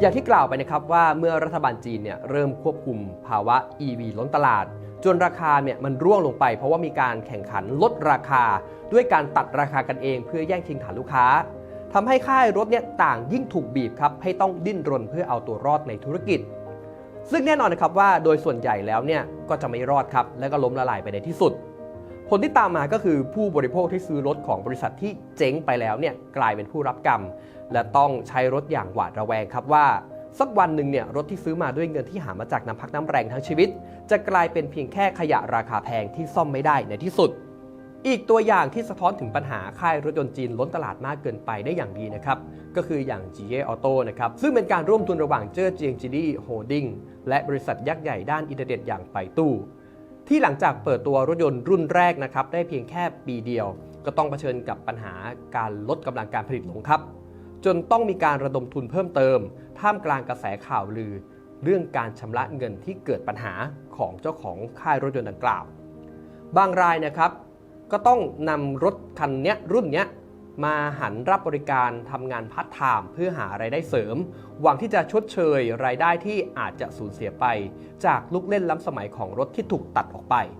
อย่างที่กล่าวไปนะครับว่าเมื่อรัฐบาลจีนเนี่ยเริ่มควบคุมภาวะ EV ล้นตลาด จนราคาเนี่ยมันร่วงลงไป เพราะว่ามีการแข่งขันลดราคา ด้วยการตัดราคากันเอง เพื่อแย่งชิงฐานลูกค้าทำให้ค่ายรถเนี่ยต่างยิ่งถูกบีบครับให้ต้องดิ้นรนเพื่อเอาตัวรอดในธุรกิจ ซึ่งแน่นอนนะครับว่าโดยส่วนใหญ่แล้วเนี่ยก็จะไม่รอดครับและก็ล้มละลายไปในที่สุด ผลที่ตามมาก็คือผู้บริโภคที่ซื้อรถของบริษัทที่เจ๊งไปแล้วเนี่ยกลายเป็นผู้รับกรรม และต้องใช้รถอย่างหวาดระแวงครับว่า สักวันหนึ่งเนี่ยรถที่ซื้อมาด้วยเงินที่หามาจากน้ำพักน้ำแรงทั้งชีวิต จะกลายเป็นเพียงแค่ขยะราคาแพงที่ซ่อมไม่ได้ในที่สุด อีกตัวอย่างที่สะท้อนถึงปัญหาค่ายรถยนต์จีนล้นตลาดมากเกินไปได้อย่างดีนะครับก็คืออย่าง GA Auto นะครับซึ่งเป็นการร่วมทุนระหว่างเจ้อเจียงจีดีโฮดดิ้งและบริษัทยักษ์ใหญ่ด้านอินเทอร์เน็ตอย่างไปตู้ ที่หลังจากเปิดตัวรถยนต์รุ่นแรกนะครับได้เพียงแค่ปีเดียว ก็ต้องเผชิญกับปัญหาการลดกำลังการผลิตลงครับ จนต้องมีการระดมทุนเพิ่มเติม ท่ามกลางกระแสข่าวลือ เรื่องการชำระเงินที่เกิดปัญหาของเจ้าของค่ายรถยนต์ดังกล่าว บางรายนะครับ ก็ต้องนำรถคันนี้รุ่นนี้ มาหันรับบริการทำงานพาร์ทไทม์เพื่อหารายได้เสริม หวังที่จะชดเชยรายได้ที่อาจจะสูญเสียไป จากลูกเล่นล้ำสมัยของรถที่ถูกตัดออกไป